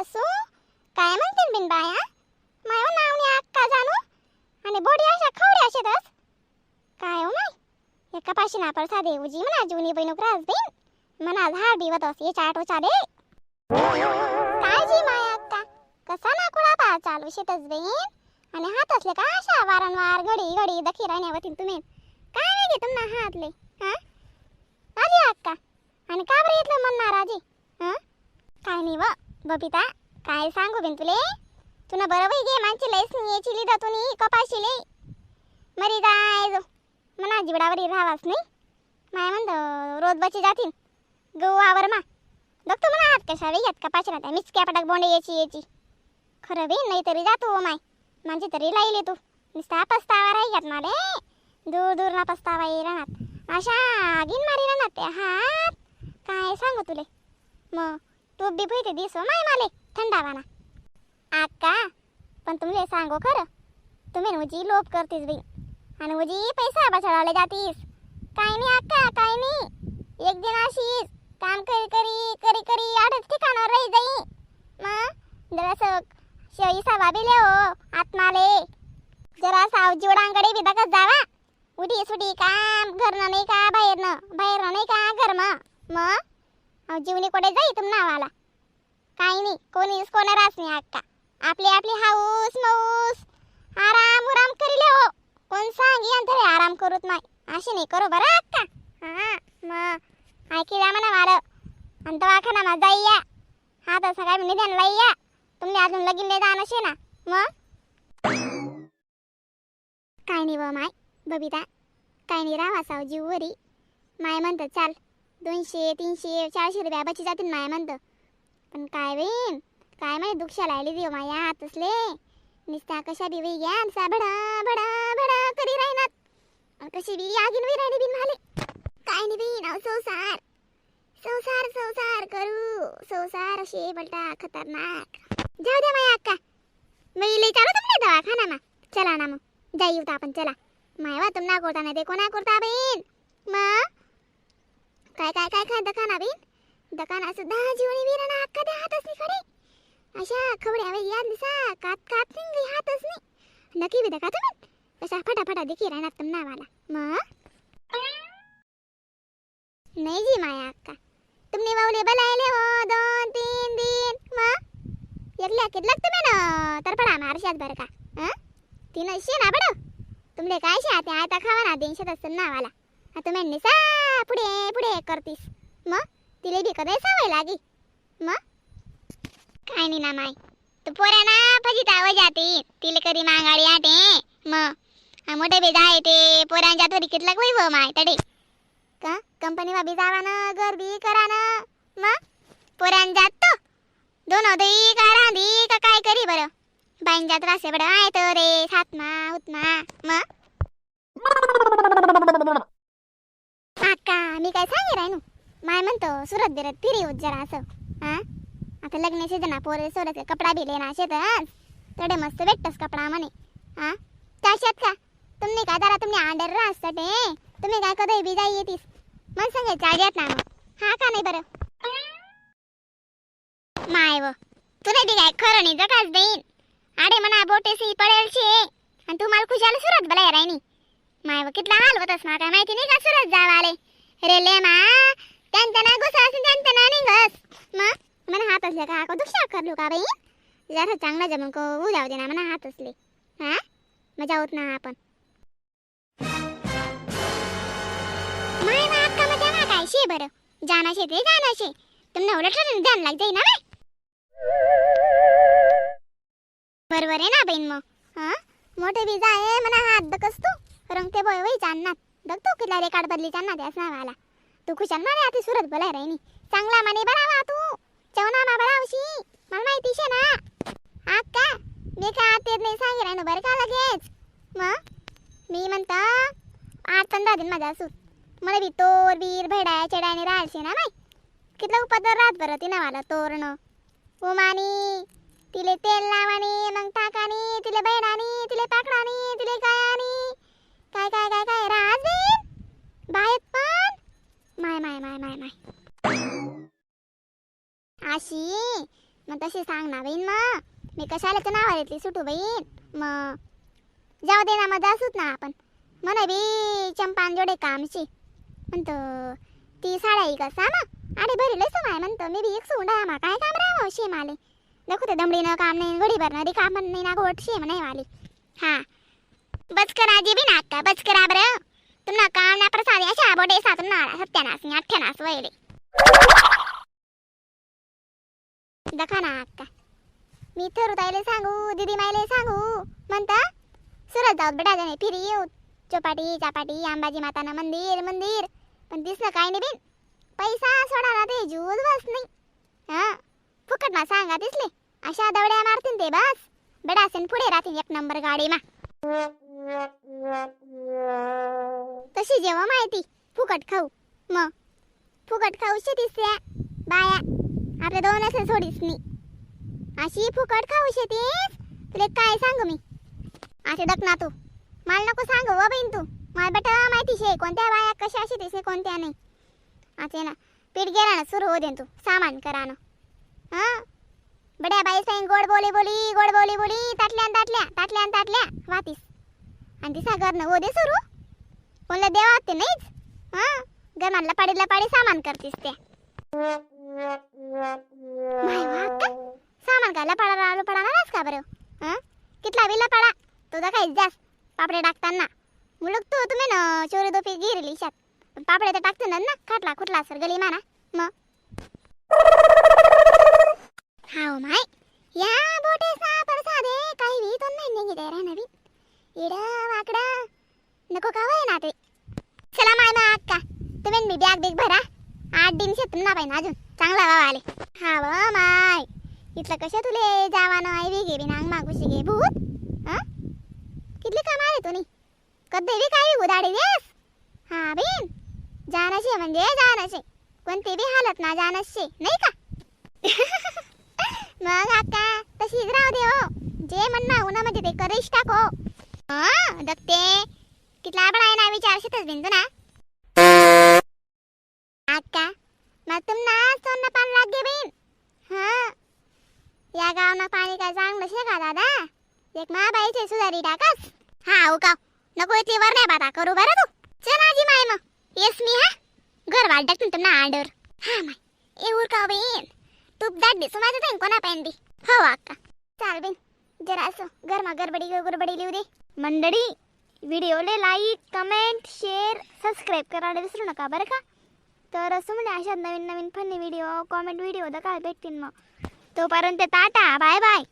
असू काय म्हणते बिन बाया माय नावने आक्का जाणू? आणि बोडी अशा खवड्या शेतस काय हो माय एका पाशी ना पर देऊजी म्हणा जुनी बहिणूक राजबीन म्हणा झाड बिवत अस याच्या आठो दे काय जी माय अक्का कसा ना कुळा पा चालू शेतच बेन. आणि हात असले का अशा वारंवार घडी घडी दखी राहण्यावरती तुम्ही? काय नाही घेत ना हातले हा? राजी अक्का आणि का बरं इथलं म्हणणार आजी हा? काय नाही व. बबिता काय सांगू बिन तुले? तुला बरं वय गे माणची लयच याची लिदा तुनी कपाशिले मरी जाय जो. मना जिबडावरी राहावास नाही माय म्हणत रोज बची जातील गहू आवर मा. बघतो म्हणा हात कशा वेगळ्यात कपाशी राहत्या. मिचक्या पटाक बोंडे याची याची खरं बी नाही हो तरी जातो माय. मानची तरी लाईले तू. नुसता पस्तावा राही ना रे दूर दूर ना पस्तावा ये राहणार अशा आगीन मारी राहणार त्या हात. काय सांगू तुले? मग तू बी पैसे दिसो माय माले थंडावाना. आका पण तुमले सांगो खरं तुम्ही उजी लोभ करतीस बी आणि उजी पैसा बचावले जातीस. काय नाही आका काय नाही एक दिन अशीच काम करी करी करी करी आठच ठिकाणावर राही जाई मग? जरासं शेळी सवा बिले हो आत्माले. जरा साव जीवडांकडे बी दगत जावा. उडी सुटी काम घरनं नाही का बाहेरनं? बाहेरनं नाही का घरनं? मग? जीवनी कुठे जाई तुम नावाला. काही नाही कोणीच कोणा रास नाही अक्का आपली आपली हाऊस मऊस. आराम उराम करीले हो कोण सांग अंतरे आराम करूत नाही. अशी नाही करू बरं अक्का हा मग ऐकी द्या म्हणा मार. आणि दवाखाना मा जाई या. हा तर सकाळी निधन लाई या. तुम्ही अजून लगीन नाही जाणं असे ना. मग काय नाही व माय बबिता. काय नाही राहा साव जीववरी माय म्हणतं चाल दोनशे तीनशे चारशे रुपया बची जातील माय म्हणतं पण काय वेन काय माहिती दुःखशा लायली देव माया हातसले. निस्ता कशा बी वेई घ्या सा भडा भडा भडा करी राहणार कशी बी आगीन वी राहिली बिन भाले. काय नाही बिन अहो संसार. संसार संसार करू. संसार असे बलटा खतरनाक. जाऊ द्या माया अक्का. मी लई चालू तुमने दवाखाना मा चला ना मग. जाई येऊ आपण चला. मायवा तुम ना नाही ते कोणा कोरता बहीण? मग? काय काय काय काय दकाना बीन? दकाना सुद्धा जीवनी वीराना अक्का द्या हातच नाही खडे. अशा खबड्या वे याद दिसा कात कात नाही हातच नाही. नक्की बी दका तुम्ही? कशा फटाफटा दिखी राहणार तुम नावाला. मग? नाही जी माया अक्का तुम्ही वावले बलायले हो दोन तीन दिन मग? एकल्या कितलक तुम्ही ना? तर पडा मारशात बरं का. हं तीन शे ना पडो. तुमले काय शे आता आता खावा ना देनशेत असतं नावाला. आ तुम्ही निसा पुढे पुढे करतीस. मग तिला बी कधी सवय लागी. मग काय नाही ना माय? तू पोऱ्या ना फजित आवाज जाते तिले कधी मागाडी आटे मग हा मोठे बेजा जाय ते. पोरांच्या तरी कितला वैव माय तडे? का? कंपनी बाबी जावा ना घर करा ना मग पोरां जात तो. दोन होते का रांधी का काय करी बरं? बाईन जात रासे बडं आहे तर रे सातमा उतमा. मग का? मी काय सांगे राय माय म्हणतो सुरत बिरत फिरी होत जरा असं. हा? आता लग्न सीजन पोरे सोरत कपडा बी लेना शेतच तडे मस्त भेटतस कपडा म्हणे. हा? त्याशात का तुम्ही काय जरा तुम्ही आंडर राहत ते तुम्ही काय कधी बी जाई येतीस. मन सांगे चालत ना मग. हा का नाही बरं? माय व तुला ती काय खरं नाही जगाच देईन. आडे म्हणा बोटेसी पडेल शे. आणि तू मला खुशाल सुरत बलाय राहिनी माय व कितला हाल होतस ना काय माहिती नाही का सुरत जावा आले रेले मा. त्यांचा ना गुसा असून त्यांचा ना निघस मग मला हात असले का? का दुसरा करलो का बाई? जरा चांगला जमून को उजाव दे ना म्हणा हात असले. हा? मजा होत ना आपण. माय मा अक्का मग तेव्हा काय शे बरं? जाना शे ते जाना शे तुमने उलट जाण लाग जाई ना बाई. बरोबर आहे ना बहीण मग? हा? मोठे बी आहे मला हात दकस तू. रंगते बोय वय चालणार दगतो किला रे काढ बदली चालणार त्याच नावाला तू खुशाल मारे आता सुरत बोलाय राहिनी चांगला माने बरावा तू. चवना मा बरावशी मला माहिती शे ना. आका मी काय आते नाही सांगे राहिनो बरं का लगेच? मग? मी म्हणता आठ पंधरा दिन माझा असू मला बी तोर बीर भेडाय चेडायने राहायचे ना नाही कितलं उपदर राहत बरं ती मला तोरणं. उमानी तिले तेल लावानी मग टाकानी तिले बैडानी तिले पाकडानी तिले कायानी काय काय काय काय? बाय पण. माय माय माय माय माय. आशी मग तशी सांग ना बहीण मग. मी कशाला नाव घेतली सुटू बहीण. मग जाऊ दे ना मग जासूच ना आपण. म्हणा बी चंपान जोडे कामची म्हणतो ती साडा कसा मग आणि भरी लय समाय म्हणतो. मी बी एक सोंडा मा. काय काम राहावं शेम आले? देखो ते दमडीनं काम नाही घडी भरणारी काम नाही ना गोट शेम नाही वाली. हा. बचकर आजी जी बी नाका बचकर करा बरं तुम्हाला काम ना प्रसाद अशा बोडे सातून नाळा सत्यानास दखा ना अक्का मी थरू ताईले सांगू दीदी मायले सांगू. म्हणता सुरत जाऊ बेटा जाणे फिरी येऊ चौपाटी चापाटी अंबाजी माताना मंदिर मंदिर. पण दिसलं काय नाही बिन. पैसा सोडाला ते जूज बस नाही. हा? फुकट मा सांगा दिसले. अशा दवड्या मारतीन ते बस. बेडासेन पुढे राहतील एक नंबर गाडी मा कशी जेव्हा माहिती? फुकट खाऊ. मग फुकट खाऊ शेतीस बाया. आपल्या दोन असे सोडीस मी अशी फुकट खाऊ शेतीस? तुला काय सांगू मी? असे डक ना तू मला नको सांगू व बहीण तू. मला बेटा माहिती शे कोणत्या बाया कशा शेतीस कोणत्या नाही. असे ना. पीठ गेला ना सुरू हो दे तू. सामान करा ना हां? बड्या बाई सांग गोड बोली बोली गोड बोली बोली. ताटल्या ताटल्या ताटल्या ताटल्या. वातीस आणि तिसा घरनं हो दे सुरू. कोणला देवा ते नाहीच? हा? गमानला पाडीला पाडी सामान करतीस ते. सामान काय लपाडा रा- लपाडा का बरं? हं? कितला बी लपाडा तुझा काही जास पापडे टाकताना. मुलग तू तुम्ही ना चोरी दोपी गिरली शात. पण पापडे तर टाकते ना खाटला खुटला सर गली माना. मग? हाव माय. या बोटे सापर साधे काही भी तो नाही निघी दे रे नवीन. इड वाकड. नको कावाय ना ते चला माय ना अक्का तुम्ही मी बॅग बिग भरा. आठ दिन शेत ना पाहिजे अजून. चांगला वाव आले. हा व माय. इथलं कशा तुले जावानं आई वेगे बी नांग मागूशी घे भूत. हा कितली काम आले तुम्ही कधी बी काय उदाडी देस. हा बिन. जाणशे म्हणजे जाणशे. कोणते बी हालत ना जाणशे. नाही का? मग आका तशीच राहू दे हो. जे म्हणणं उन्हामध्ये म्हणजे ते करीश टाको. हा दगते कितला आपण आहे ना विचारशीतच बिंदू ना अक्का मग तुमना सोनं पान लागे बिन हा या गावना पाणी काय चांगलं शे का दादा. एक महाबाईचे सुधारी टाकस. हा हो का नको इथली वर नाही बाता करू बरं तू? चल आजी माय मग. येस मी हा? घर वाट टाकतून तुमना आंडर हा माय. ए उर का तूप दाट दिसू माझं ताईन कोणा पेंडी हो अक्का. चाल बेन. जरा असं गरमा गरबडी गरबडी लिहू दे. मंडळी व्हिडिओले लाईक कमेंट शेअर सबस्क्राईब करायला विसरू नका बरं का? तर असं म्हणजे अशात नवीन नवीन फनी व्हिडिओ कॉमेंट व्हिडिओ तर काय भेटतील मग. तोपर्यंत टाटा बाय बाय